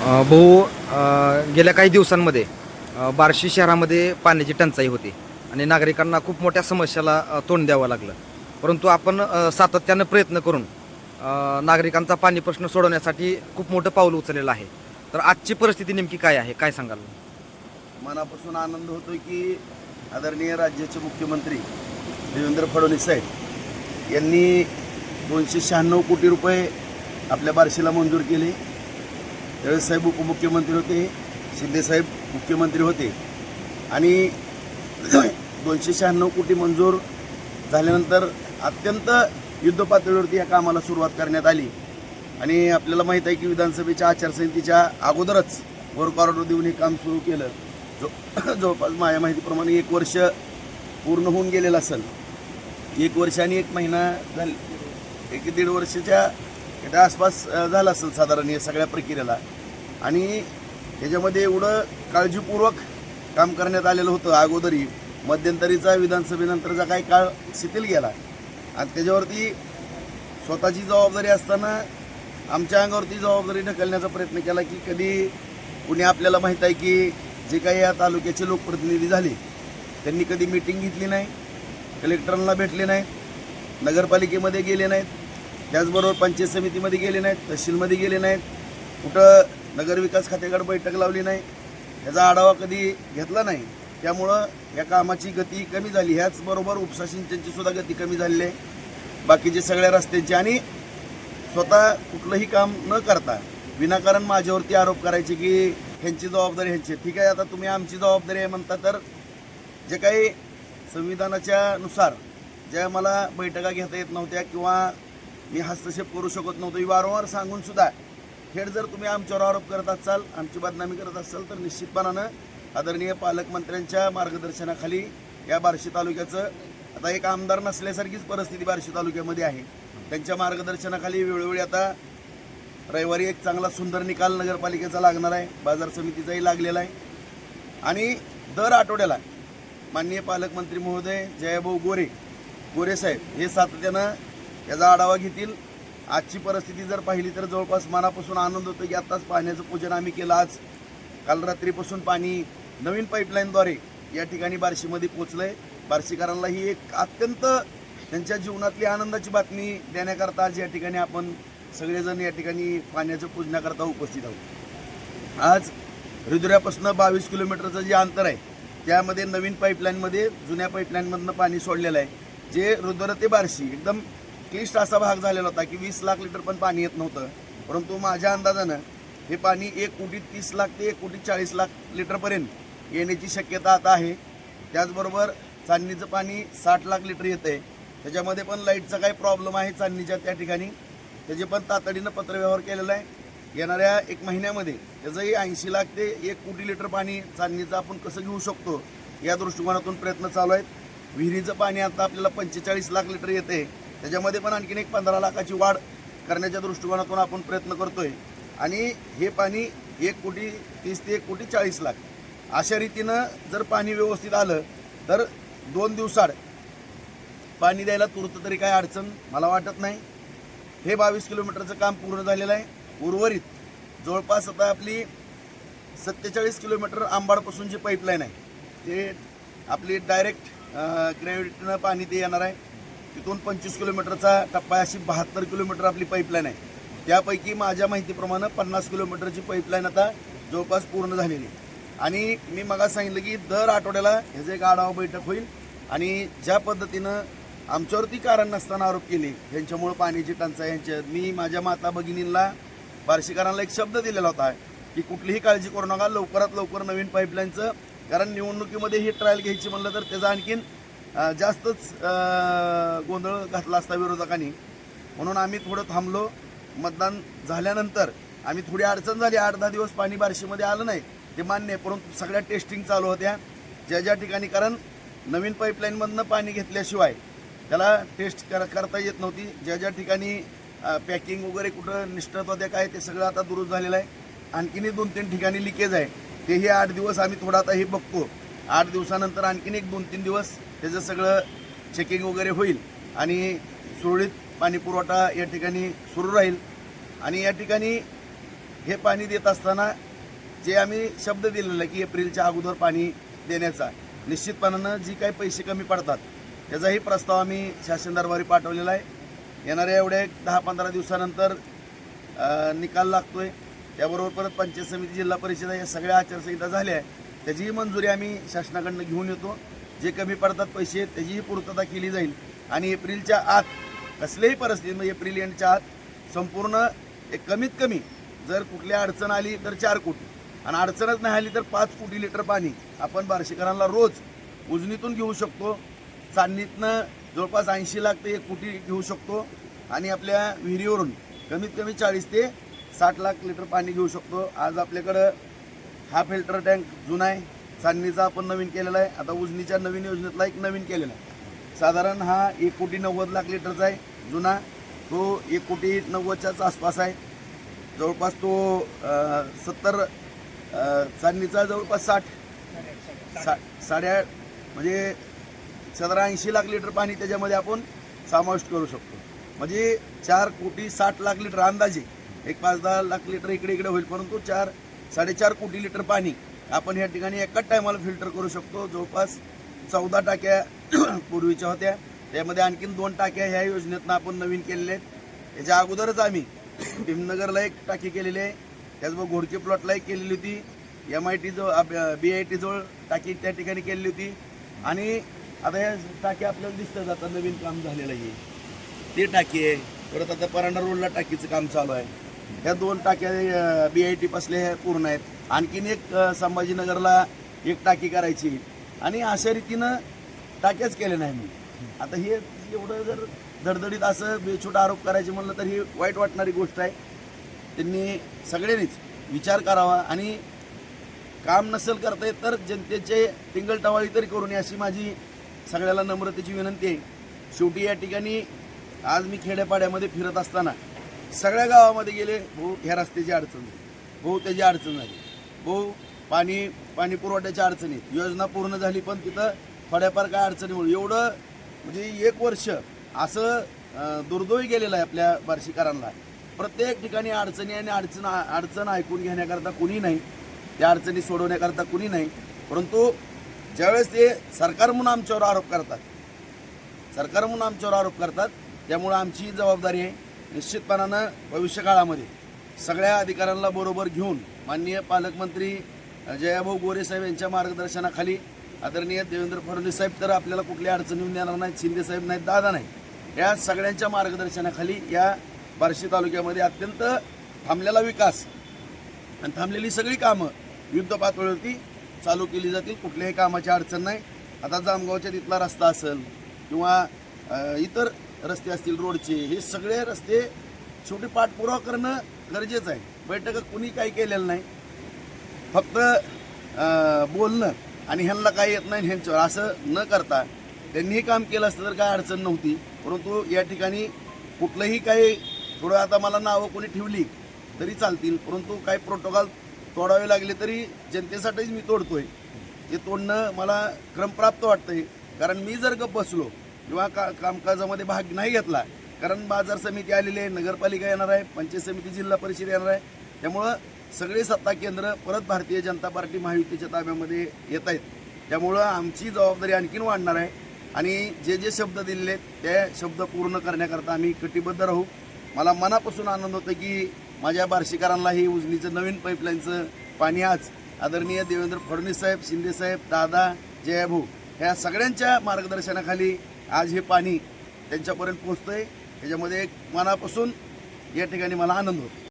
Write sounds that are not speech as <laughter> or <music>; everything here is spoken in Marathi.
भाऊ गेल्या काही दिवसांमध्ये बार्शी शहरामध्ये पाण्याची टंचाई होती आणि नागरिकांना खूप मोठ्या समस्याला तोंड द्यावं लागलं. परंतु आपण सातत्यानं प्रयत्न करून नागरिकांचा पाणी प्रश्न सोडवण्यासाठी खूप मोठं पाऊल उचललेलं आहे. तर आजची परिस्थिती नेमकी काय आहे? काय सांगाल? मनापासून आनंद होतोय की आदरणीय राज्याचे मुख्यमंत्री देवेंद्र फडणवीस साहेब यांनी दोनशे शहाण्णव कोटी रुपये आपल्या बार्शीला मंजूर केले. त्यावेळेस साहेब उपमुख्यमंत्री होते शिंदेसाहेब मुख्यमंत्री होते. आणि <clears throat> दोनशे शहाण्णव कोटी मंजूर झाल्यानंतर अत्यंत युद्धपातळीवरती या कामाला सुरुवात करण्यात आली. आणि आपल्याला माहीत आहे की विधानसभेच्या आचारसंहितेच्या अगोदरच वर्क ऑर्डर देऊन हे काम सुरू केलं. जो <clears throat> जवळपास माझ्या माहितीप्रमाणे एक वर्ष पूर्ण होऊन गेलेलं असेल. एक वर्ष आणि एक महिना झाल एक दीड वर्षाच्या याच्या आसपास झाला झालं असेल साधारण या सगळ्या प्रक्रियेला. आणि त्याच्यामध्ये एवढं काळजीपूर्वक काम करण्यात आलेलं होतं अगोदरी मध्यंतरीचा विधानसभेनंतरचा काही काळ शिथिल गेला. आणि त्याच्यावरती स्वतःची जबाबदारी असताना आमच्या अंगावरती जबाबदारी ढकलण्याचा प्रयत्न केला की कधी कुणी आपल्याला माहीत आहे की जे काही या तालुक्याचे लोकप्रतिनिधी झाले त्यांनी कधी मीटिंग घेतली नाही कलेक्टरांना भेटले नाहीत नगरपालिकेमध्ये गेले नाहीत. त्याचबरोबर पंचायत समितीमध्ये गेले नाहीत तहसीलमध्ये गेले नाहीत कुठं नगरविकास खात्याकडे बैठक लावली नाही याचा आढावा कधी घेतला नाही त्यामुळं या कामाची गती कमी झाली ह्याचबरोबर उपसा सिंचनची सुद्धा गती कमी झालेली आहे बाकीचे सगळ्या रस्त्यांची आणि स्वतः कुठलंही काम न करता विनाकारण माझ्यावरती आरोप करायचे की ह्यांची जबाबदारी ह्यांची आहे. ठीक आहे आता तुम्ही आमची जबाबदारी आहे म्हणता तर जे काही संविधानाच्या नुसार ज्या मला बैठका घेता येत नव्हत्या किंवा मी हस्तक्षेप करू शकत नव्हतो. ही वारंवार सांगून सुद्धा थेट जर तुम्ही आमच्यावर आरोप करत असाल आमची बदनामी करत असाल तर निश्चितपणानं आदरणीय पालकमंत्र्यांच्या मार्गदर्शनाखाली या बार्शी तालुक्याचं आता एक आमदार नसल्यासारखीच परिस्थिती बार्शी तालुक्यामध्ये आहे. त्यांच्या मार्गदर्शनाखाली वेळोवेळी आता रविवारी एक चांगला सुंदर निकाल नगरपालिकेचा लागणार आहे. बाजार समितीचाही लागलेला आहे. आणि दर आठवड्याला माननीय पालकमंत्री महोदय जयभाऊ गोरे गोरे साहेब हे सातत्यानं याचा आढावा घेतील. आजची परिस्थिती जर पाहिली तर जवळपास मनापासून आनंद होतो की आत्ताच पाण्याचं पूजन आम्ही केलं आज. काल रात्रीपासून पाणी नवीन पाईपलाईनद्वारे या ठिकाणी बार्शीमध्ये पोचलं आहे बार्शीकरांना ही एक अत्यंत त्यांच्या जीवनातली आनंदाची बातमी देण्याकरता आज या ठिकाणी आपण सगळेजण या ठिकाणी पाण्याचं पूजनाकरता उपस्थित आहोत. आज हृदयापासून बावीस किलोमीटरचं जे अंतर आहे त्यामध्ये नवीन पाईपलाईनमध्ये जुन्या पाईपलाईनमधनं पाणी सोडलेलं आहे. जे रुद्र ते बार्शी एकदम क्लिष्ट असा भाग झालेला होता की वीस लाख लिटर पण पाणी येत नव्हतं. परंतु माझ्या अंदाजानं हे पाणी एक कोटी तीस लाख ते एक कोटी चाळीस लाख लिटरपर्यंत येण्याची शक्यता आता आहे. त्याचबरोबर चांदणीचं पाणी साठ लाख लिटर येतं आहे त्याच्यामध्ये पण लाईटचा काही प्रॉब्लेम आहे चांदणीच्या त्या ठिकाणी. त्याचे पण तातडीनं पत्रव्यवहार केलेला आहे. येणाऱ्या एक महिन्यामध्ये त्याचंही ऐंशी लाख ते एक कोटी लिटर पाणी चांदणीचं आपण कसं घेऊ शकतो या दृष्टिकोनातून प्रयत्न चालू आहेत. विहिरीचं पाणी आता आपल्याला पंचेचाळीस लाख लिटर येते त्याच्यामध्ये पण आणखीन एक पंधरा लाखाची वाढ करण्याच्या दृष्टिकोनातून आपण प्रयत्न करतोय. आणि हे पाणी एक कोटी तीस ते एक कोटी चाळीस लाख. अशा रीतीनं जर पाणी व्यवस्थित आलं तर दोन दिवसाड पाणी द्यायला तुरत तरी काय अडचण मला वाटत नाही. हे बावीस किलोमीटरचं काम पूर्ण झालेलं आहे. उर्वरित जवळपास आता आपली सत्तेचाळीस किलोमीटर आंबाडपासून जी पाईपलाईन आहे. ते आपली डायरेक्ट ग्रॅव्हिटीनं पाणी ते येणार आहे. तिथून पंचवीस किलोमीटरचा टप्पा आहे. अशी बहात्तर किलोमीटर आपली पाईपलाईन आहे. त्यापैकी माझ्या माहितीप्रमाणे पन्नास किलोमीटरची पाईपलाईन आता जवळपास पूर्ण झालेली आणि मी मगा सांगितलं की दर आठवड्याला ह्याचं एक आढावा बैठक होईल आणि ज्या पद्धतीनं आमच्यावरती कारण नसताना आरोप केले ह्यांच्यामुळं पाण्याची टंचाई यांच्या मी माझ्या माता भगिनींना बार्शीकरांना एक शब्द दिलेला होता की कुठलीही काळजी करू नका लवकरात लवकर नवीन पाईपलाईनचं कारण निवडणुकीमध्ये ही ट्रायल घ्यायची म्हणलं तर त्याचा आणखीन जास्तच गोंधळ घातला असता विरोधकांनी. म्हणून आम्ही थोडं थांबलो. मतदान झाल्यानंतर आम्ही थोडी अडचण झाली. आठ दहा दिवस पाणी बार्शीमध्ये आलं नाही ते मान्य आहे. परंतु सगळ्या टेस्टिंग चालू होत्या. ज्या ज्या ठिकाणी कारण नवीन पाईपलाईनमधनं पाणी घेतल्याशिवाय त्याला टेस्ट कर करता येत नव्हती. ज्या ज्या ठिकाणी पॅकिंग वगैरे कुठं निष्ठत होत्या काय ते सगळं आता दुरुस्त झालेलं आहे. आणखीनही दोन तीन ठिकाणी लिकेज आहे. तेही आठ दिवस आम्ही थोडं आता हे बघतो. आठ दिवसानंतर आणखीन एक दोन तीन दिवस त्याचं सगळं चेकिंग वगैरे होईल आणि सुरळीत पाणी पुरवठा या ठिकाणी सुरू राहील. आणि या ठिकाणी हे पाणी देत असताना जे आम्ही शब्द दिलेला आहे की एप्रिलच्या अगोदर पाणी देण्याचा निश्चितपणानं जी काही पैसे कमी पडतात त्याचाही प्रस्ताव आम्ही शासन दरबारी पाठवलेला आहे. येणाऱ्या एवढ्या एक दहा पंधरा दिवसानंतर निकाल निकाल लागतोय. त्याबरोबर परत पंचायत समिती जिल्हा परिषद या सगळ्या आचारसंहिता झाल्या आहे. त्याचीही मंजुरी आम्ही शासनाकडनं घेऊन येतो. जे कमी पडतात पैसे त्याचीही पूर्तता केली जाईल. आणि एप्रिलच्या आत कसल्याही परिस्थितीमध्ये म्हणजे एप्रिल एंडच्या आत संपूर्ण एक कमीत कमी जर कुठली अडचण आली तर चार कोटी. आणि अडचणच नाही आली तर पाच कोटी लिटर पाणी आपण बार्शीकरांना रोज उजनीतून घेऊ शकतो. चांदणीतनं जवळपास ऐंशी लाख ते एक कोटी घेऊ शकतो. आणि आपल्या विहिरीवरून कमीत कमी चाळीस ते साठ लाख लिटर पाणी घेऊ शकतो. आज आपल्याकडं हा फिल्टर टँक जुना आहे. चांदणीचा आपण नवीन केलेला आहे. आता उजनीच्या नवीन योजनेतला एक नवीन केलेला आहे. साधारण हा एक कोटी नव्वद लाख लिटरचा आहे. जुना तो एक कोटी नव्वदच्याच आसपास आहे. जवळपास तो सत्तर चांदणीचा जवळपास साठ. सा साडेआठ म्हणजे साधारण ऐंशी लाख लिटर पाणी त्याच्यामध्ये आपण समाविष्ट करू शकतो. म्हणजे चार कोटी साठ लाख लिटर अंदाजे एक पाच दहा लाख लिटर इकडे इकडे होईल परंतु चार साडेचार कोटी लिटर पाणी आपण या ठिकाणी एकाच टायमाला फिल्टर करू शकतो. जवळपास चौदा टाक्या <clears throat> पूर्वीच्या होत्या. त्यामध्ये आणखीन दोन टाक्या ह्या योजनेतनं आपण नवीन केलेल्या आहेत. याच्या अगोदरच आम्ही <clears throat> भीमनगरला एक टाकी केलेली आहे. त्याचबरोबर घोडके प्लॉटला एक केलेली होती. एम आय टी जवळ बी आय टी जवळ टाकी त्या ठिकाणी केलेली होती. आणि आता या टाकी आपल्याला दिसतं जातं नवीन काम झालेलं आहे. ती टाकी आहे. परत आता परांडा रोडला टाकीचं काम चालू आहे. ह्या दोन टाक्या बी आय टी पासल्या ह्या पूर्ण आहेत. आणखीन एक संभाजीनगरला एक टाकी करायची. आणि अशा रीतीनं टाक्याच केल्या नाही मी. आता हे एवढं जर धडधडीत असं बेछूट आरोप करायचे म्हणलं तर ही वाईट वाटणारी गोष्ट आहे. त्यांनी सगळ्यांनीच विचार करावा आणि काम नसेल करता येत तर जनतेचे टिंगल टवाळी तरी करू नये अशी माझी सगळ्याला नम्रतेची विनंती आहे. शेवटी या ठिकाणी आज मी खेड्यापाड्यामध्ये फिरत असताना सगळ्या गावामध्ये गेले भाऊ ह्या रस्त्याची अडचण झाली. भाऊ त्याची अडचण झाली. भाऊ पाणी पाणी पुरवठ्याच्या अडचणीत. योजना पूर्ण झाली पण तिथं थोड्याफार काय अडचणीमुळे एवढं म्हणजे एक वर्ष असं अं, दुर्दैवी गेलेलं आहे आपल्या बार्शीकरांना. प्रत्येक ठिकाणी अडचणी आणि अडचण अडचण ऐकून घेण्याकरता कुणी नाही. त्या अडचणी सोडवण्याकरता कुणी नाही. परंतु ज्यावेळेस ते सरकार म्हणून आमच्यावर आरोप करतात सरकार म्हणून आमच्यावर आरोप करतात त्यामुळं आमची जबाबदारी आहे. निश्चितपणानं भविष्यकाळामध्ये सगळ्या अधिकाऱ्यांना बरोबर घेऊन माननीय पालकमंत्री जयाभाऊ गोरे साहेब यांच्या मार्गदर्शनाखाली आदरणीय देवेंद्र फडणवीस साहेब तर आपल्याला कुठल्या अडचणी येऊन देणार नाहीत शिंदे साहेब नाहीत दादा नाही या सगळ्यांच्या मार्गदर्शनाखाली या बार्शी तालुक्यामध्ये अत्यंत थांबलेला विकास आणि थांबलेली सगळी कामं युद्ध पातळीवरती चालू केली जातील. कुठल्याही कामाची अडचण नाही. आता जामगावच्या तिथला रस्ता असेल किंवा इतर रस्ते असतील रोडचे हे सगळे रस्ते शेवटी पाठपुरावा करणं गरजेचं आहे. बैठकं कुणी काही केलेलं नाही. फक्त बोलणं आणि ह्यांना काही येत नाही ह्यांच्यावर असं न करता त्यांनीही काम केलं असतं तर काय अडचण नव्हती. परंतु या ठिकाणी कुठलंही काही थोडं आता मला नावं कोणी ठेवली तरी चालतील. परंतु काही प्रोटोकॉल तोडावे लागले तरी जनतेसाठीच मी तोडतोय. ते तोडणं मला क्रमप्राप्त वाटतंय. कारण मी जर गप बसलो किंवा का कामकाजामध्ये भाग नाही घेतला कारण बाजार समिती आलेली आहे नगरपालिका येणार आहे पंचायत समिती जिल्हा परिषद येणार आहे. त्यामुळं सगळे सत्ता केंद्र परत भारतीय जनता पार्टी महायुतीच्या ताब्यामध्ये येत आहेत. त्यामुळं आमची जबाबदारी आणखीन वाढणार आहे. आणि जे जे शब्द दिलेले आहेत ते शब्द पूर्ण करण्याकरता आम्ही कटिबद्ध राहू. मला मनापासून आनंद होतो की माझ्या बार्शीकरांना ही उजनीचं नवीन पाईपलाईनचं पाणी आज आदरणीय देवेंद्र फडणवीस साहेब शिंदे साहेब दादा जयाभाऊ ह्या सगळ्यांच्या मार्गदर्शनाखाली आज हे पाणी त्यांच्यापर्यंत पोचतं आहे त्याच्यामध्ये एक मनापासून या ठिकाणी मला आनंद होतो.